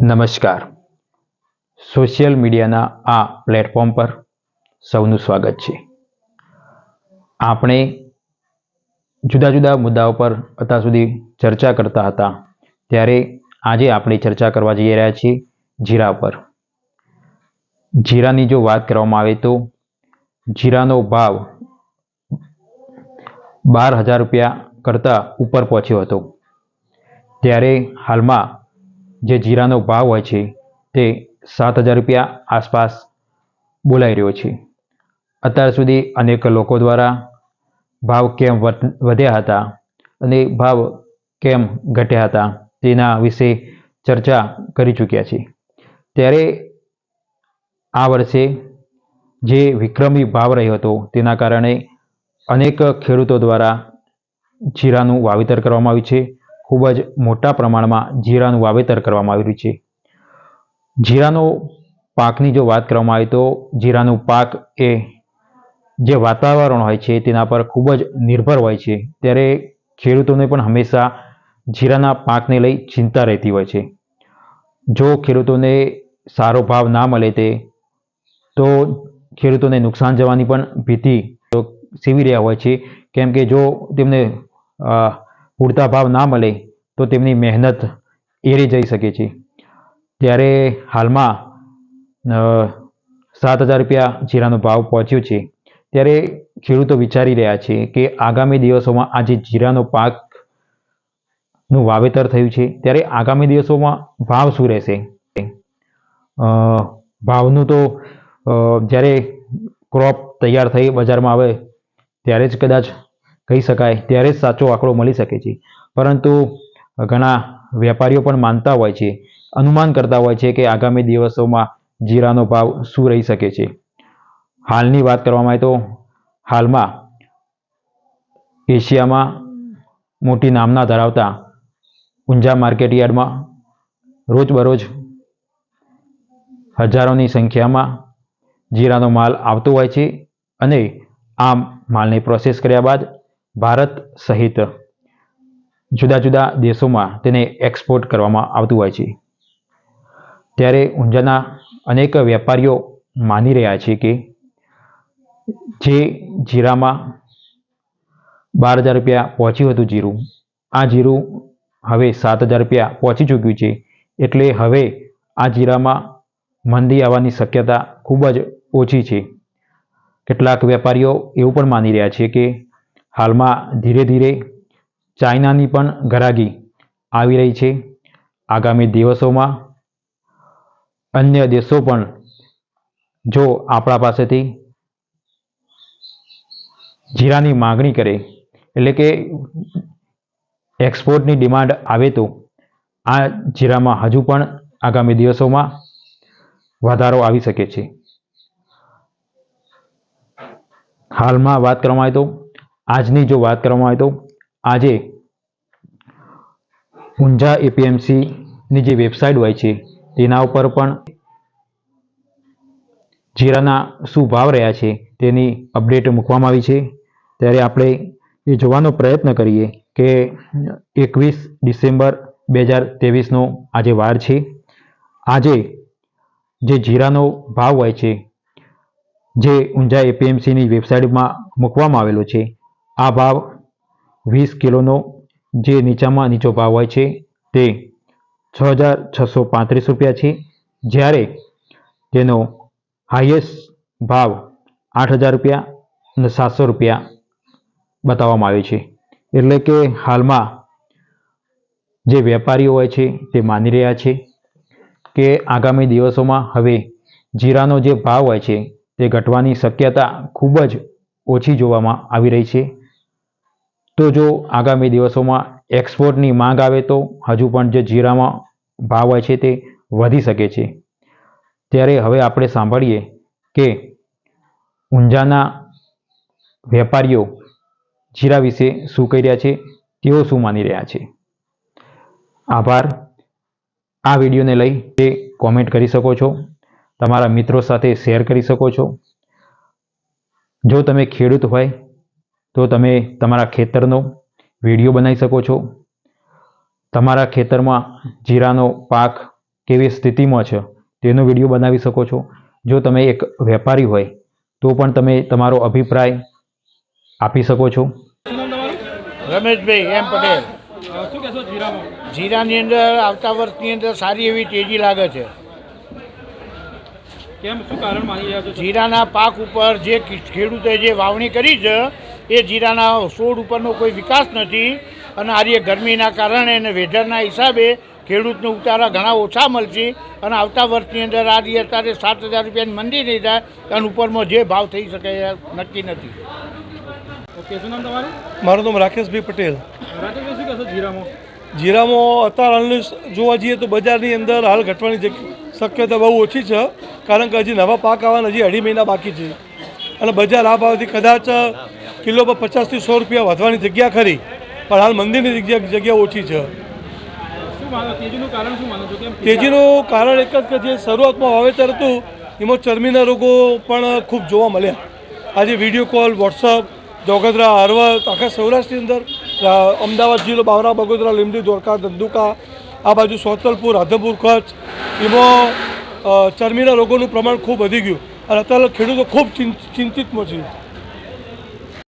નમસ્કાર. સોશિયલ મીડિયાના આ પ્લેટફોર્મ પર સૌનું સ્વાગત છે. આપણે જુદા જુદા મુદ્દાઓ પર અત્યાર સુધી ચર્ચા કરતા હતા. ત્યારે આજે આપણે ચર્ચા કરવા જઈ રહ્યા છીએ જીરા પર. જીરાની જો વાત કરવામાં આવે તો જીરાનો ભાવ બાર હજાર રૂપિયા કરતાં ઉપર પહોંચ્યો હતો. ત્યારે હાલમાં જે જીરાનો ભાવ હોય છે, તે સાત હજાર રૂપિયા આસપાસ બોલાઈ રહ્યો છે. અત્યાર સુધી અનેક લોકો દ્વારા ભાવ કેમ વધ- વધ્યા હતા અને ભાવ કેમ ઘટ્યા હતા, તેના વિશે ચર્ચા કરી ચૂક્યા છે. ત્યારે આ વર્ષે જે વિક્રમી ભાવ રહ્યો હતો, તેના કારણે અનેક ખેડૂતો દ્વારા જીરાનું વાવેતર કરવામાં આવ્યું છે. ખૂબ જ મોટા પ્રમાણમાં જીરાનું વાવેતર કરવામાં આવી રહ્યું છે. જીરાનો પાકની જો વાત કરવામાં આવે તો જીરાનું પાક એ જે વાતાવરણ હોય છે તેના પર ખૂબ જ નિર્ભર હોય છે. ત્યારે ખેડૂતોને પણ હંમેશા જીરાના પાકને લઈ ચિંતા રહેતી હોય છે. જો ખેડૂતોને સારો ભાવ ના મળે તે, તો ખેડૂતોને નુકસાન જવાની પણ ભીતિ સેવી રહ્યા હોય છે. કેમ કે જો તેમને પૂરતા ભાવ ના મળે તો તેમની મહેનત એરી જઈ શકે છે. ત્યારે હાલમાં સાત હજાર રૂપિયા જીરાનો ભાવ પહોંચ્યો છે. ત્યારે ખેડૂતો વિચારી રહ્યા છે કે આગામી દિવસોમાં આ જે જીરાનો પાકનું વાવેતર થયું છે, ત્યારે આગામી દિવસોમાં ભાવ શું રહેશે? ભાવનું તો જ્યારે ક્રોપ તૈયાર થઈ બજારમાં આવે, ત્યારે જ કદાચ કહી શકાય, ત્યારે જ સાચો આંકડો મળી શકે છે. પરંતુ ઘણા વેપારીઓ પણ માનતા હોય છે, અનુમાન કરતા હોય છે કે આગામી દિવસોમાં જીરાનો ભાવ શું રહી શકે છે. હાલની વાત કરવામાં આવે તો હાલમાં એશિયામાં મોટી નામના ધરાવતા ઊંઝા માર્કેટ યાર્ડમાં રોજબરોજ હજારોની સંખ્યામાં જીરાનો માલ આવતો હોય છે અને આ માલને પ્રોસેસ કર્યા બાદ ભારત સહિત જુદા જુદા દેશોમાં તેને એક્સપોર્ટ કરવામાં આવતું હોય છે. ત્યારે ઊંઝાના અનેક વેપારીઓ માની રહ્યા છે કે જે જીરામાં બાર હજાર રૂપિયા પહોંચ્યું હતું જીરું, આ જીરું હવે સાત હજાર રૂપિયા પહોંચી ચૂક્યું છે. એટલે હવે આ જીરામાં મંદી આવવાની શક્યતા ખૂબ જ ઓછી છે. કેટલાક વેપારીઓ એવું પણ માની રહ્યા છે કે હાલમાં ધીરે ધીરે ચાઇનાની પણ ગરાગી આવી રહી છે. આગામી દિવસોમાં અન્ય દેશો પણ જો આપણા પાસેથી જીરાની માગણી કરે, એટલે કે એક્સપોર્ટની ડિમાન્ડ આવે તો આ જીરામાં હજુ પણ આગામી દિવસોમાં વધારો આવી શકે છે. હાલમાં વાત કરવામાં આવે તો, આજની જો વાત કરવામાં આવે તો આજે ઊંઝા એપીએમસીની જે વેબસાઇટ હોય છે, તેના ઉપર પણ જીરાના શું ભાવ રહ્યા છે, તેની અપડેટ મૂકવામાં આવી છે. ત્યારે આપણે એ જોવાનો પ્રયત્ન કરીએ કે એકવીસ ડિસેમ્બર બે હજાર ત્રેવીસનો આજે વાર છે. આજે જે જીરાનો ભાવ હોય છે, જે ઊંઝા એપીએમસીની વેબસાઇટમાં મૂકવામાં આવેલો છે, આ ભાવ વીસ કિલોનો જે નીચામાં નીચો ભાવ હોય છે તે છ હજાર છસો પાંત્રીસ રૂપિયા છે. જ્યારે તેનો હાઈએસ્ટ ભાવ આઠ હજાર રૂપિયા અને સાતસો રૂપિયા બતાવવામાં આવે છે. એટલે કે હાલમાં જે વેપારીઓ હોય છે તે માની રહ્યા છે કે આગામી દિવસોમાં હવે જીરાનો જે ભાવ હોય છે તે ઘટવાની શક્યતા ખૂબ જ ઓછી જોવામાં આવી રહી છે. તો જો આગામી દિવસોમાં એક્સપોર્ટની માંગ આવે તો હજુ પણ જે જીરામાં ભાવ હોય છે તે વધી શકે છે. ત્યારે હવે આપણે સાંભળીએ કે ઊંઝાના વેપારીઓ જીરા વિશે શું કહી રહ્યા છે, તેઓ શું માની રહ્યા છે. આભાર. આ વિડીયોને લઈ તે કોમેન્ટ કરી શકો છો, તમારા મિત્રો સાથે શેર કરી શકો છો. જો તમે ખેડૂત હોય તો તમે તમારા ખેતરનો વીડિયો બનાવી શકો છો. તમારા ખેતરમાં જીરાનો પાક કેવી સ્થિતિમાં છે તેનો વીડિયો બનાવી શકો છો. જો તમે એક વેપારી હોય તો પણ તમે તમારો અભિપ્રાય આપી શકો છો. રમેશભાઈ એમ પટેલ. શું કહેશો જીરામાં જીરાની અંદર આવતા વર્ષની અંદર સારી એવી તેજી લાગે છે. કેમ? શું કારણ માની રહ્યા છો જીરાના પાક ઉપર જે ખેડૂતે જે વાવણી કરી છે એ જીરાના છોડ ઉપરનો કોઈ વિકાસ નથી અને આજે ગરમીના કારણે અને વેધરના હિસાબે ખેડૂતને ઉતારા ઘણા ઓછા મળશે અને આવતા વર્ષની અંદર આજે અત્યારે સાત હજાર રૂપિયાની મંદી નહીં થાય અને ઉપરમાં જે ભાવ થઈ શકે એ નક્કી નથી. ઓકે શું નામ તમારું? મારું નામ રાકેશભાઈ પટેલ. રાકેશભાઈ શું કહેશો જીરામાં? જીરામાં અત્યારે હાલની જોવા જઈએ તો બજારની અંદર હાલ ઘટવાની શક્યતા બહુ ઓછી છે કારણ કે હજી નવા પાક આવવાના હજી અઢી મહિના બાકી છે. અને બજાર આ ભાવથી કદાચ કિલો પર પચાસથી સો રૂપિયા વધવાની જગ્યા ખરી પણ હાલ મંદિરની જગ્યા જગ્યા ઓછી છે. તેજીનું કારણ એક જ કે જે શરૂઆતમાં વાવેતર હતું એમાં ચરમીના રોગો પણ ખૂબ જોવા મળ્યા. આજે વીડિયો કોલ વોટ્સઅપ ધોગધરા હળવદ આખા સૌરાષ્ટ્રની અંદર અમદાવાદ જિલ્લો બાવરા બગોદરા લીમડી ધોળકા ધંધુકા આ બાજુ સોતલપુર રાધનપુર કચ્છ એમાં ચરમીના રોગોનું પ્રમાણ ખૂબ વધી ગયું. અને અત્યારે ખેડૂતો ખૂબ ચિંતિતમાં છે.